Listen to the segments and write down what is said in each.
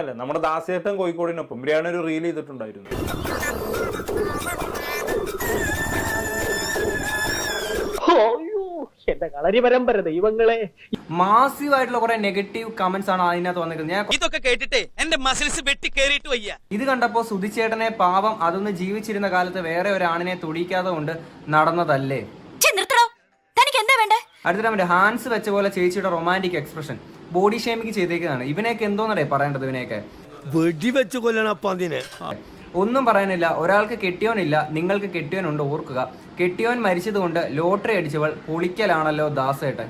Cinema നമ്മുടെ ദാസേട്ടൻ കോഴിക്കോടിനൊപ്പം ഇവരെയാണ് ഒരു reel ചെയ്തിട്ടുണ്ടായിരുന്നു. എന്റെ കളരി പരമ്പര ദൈവങ്ങളെ. മാസീവ് ആയിട്ടുള്ള കുറെ നെഗറ്റീവ് കമന്റ്സ് ആണ് അതിനകത്ത് വന്നിരുന്നത് ഞാൻ ഇതൊക്കെ കേട്ടിട്ടേ എന്റെ മസിൽസ് വെട്ടി കേറിയിട്ട് വയ്യ. ഇത് കണ്ടപ്പോ സുധിച്ചേട്ടനെ പാവം അതൊന്ന് ജീവിച്ചിരുന്ന കാലത്ത് വേറെ ഒരാണിനെ തുടിക്കാതെ കൊണ്ട് നടന്നതല്ലേ? അടുത്തിട്ട് അവന്റെ ഹാൻസ് വെച്ച പോലെ ചേച്ചിയുടെ റൊമാന്റിക് എക്സ്പ്രഷൻ ബോഡി ഷേമിങ് ചെയ്തേക്കുന്നതാണ്. ഇവനെയൊക്കെ എന്തോന്നടേ പറയേണ്ടത് ഇവനെയൊക്കെ? വെടിവെച്ച് കൊല്ലണം അപ്പൊ അതിനെ. ഒന്നും പറയാനില്ല. ഒരാൾക്ക് കെട്ടിയോനില്ല. നിങ്ങൾക്ക് കെട്ടിയോനുണ്ട് ഓർക്കുക. കെട്ടിയോൻ മരിച്ചതുകൊണ്ട് ലോട്ടറി അടിച്ചവൾ പൊളിക്കലാണല്ലോ ദാസേട്ടൻ.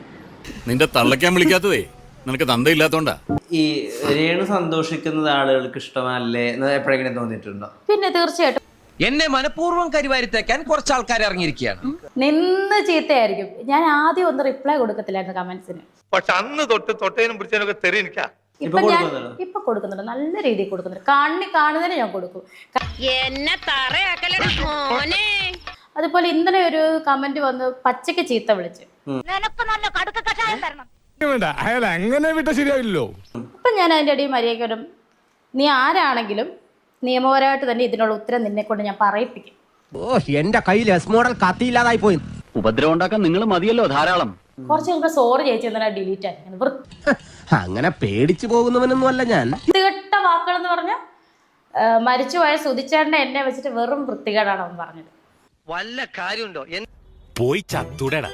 നിന്റെ തള്ളക്കാൻ വിളിക്കാത്തതേ. നിനക്ക് തന്തയില്ലാത്തോണ്ടാ. ഈ രേണു സന്തോഷിക്കുന്നത് ആളുകൾക്ക് ഇഷ്ടമല്ലേ എന്ന് എപ്പോഴെങ്കിലും തോന്നിയിട്ടുണ്ടോ? പിന്നെ തീർച്ചയായിട്ടും. എന്നെ മനഃപൂർവം കരിവാരിത്തേക്കാൻ കുറച്ച് ആൾക്കാർ ഇറങ്ങിയിരിക്കുകയാണ്. നിന്ന് ചീത്തയായിരിക്കും. ഞാൻ ആദ്യം ഒന്ന് റിപ്ലൈ കൊടുക്കത്തില്ലായിരുന്നു കമന്റ്സിന് പക്ഷെ അന്ന് തൊട്ട് തൊട്ടേനും പിടിച്ചതിനൊക്കെ തെറി എനിക്കാ. ഇപ്പൊ ഞാൻ കൊടുക്കുന്നുണ്ടോ? ഇപ്പൊ കൊടുക്കുന്നുണ്ട്. നല്ല രീതിയിൽ കൊടുക്കുന്നുണ്ട്. കണ്ണി കാണുന്നതിന് ഞാൻ കൊടുക്കും. എന്നെ മോനെ. അതുപോലെ ഇന്നലെ ഒരു കമന്റ് വന്ന് പച്ചക്ക് ചീത്ത വിളിച്ച്. നിനക്ക് നല്ല കടുക്ക കഷായം തരണം. അയാൾ അങ്ങനെ വിട്ട ശരിയാവില്ലല്ലോ. ഇപ്പൊ ഞാൻ അതിന്റെ അടിയിൽ മര്യാദ നീ ആരാണെങ്കിലും നിയമപരമായിട്ട് തന്നെ ഇതിനുള്ള ഉത്തരം നിന്നെ കൊണ്ട് ഞാൻ പറയിപ്പിക്കും. ഓ എന്റെ കയ്യിൽ എസ് മോഡൽ കത്തിയില്ലാതായി പോയി. ഉപദ്രവം ഉണ്ടാക്കാൻ നിങ്ങൾ മതിയല്ലോ ധാരാളം. കുറച്ച് കഴിയുമ്പോ സോറി ചേച്ചി എന്നാ ഡിലീറ്റ് ആയി അങ്ങനെ പേടിച്ചു പോകുന്നവനൊന്നും അല്ല ഞാൻ. തീട്ട വാക്കുകൾ എന്ന് പറഞ്ഞ മരിച്ചുപോയ സുതിച്ചേണ്ട എന്നെ വെച്ചിട്ട് വെറും വൃത്തികേടാണ് അവൻ പറഞ്ഞത്. വല്ല കാര്യമുണ്ടോ? പോയി ചത്തൂടേടാ.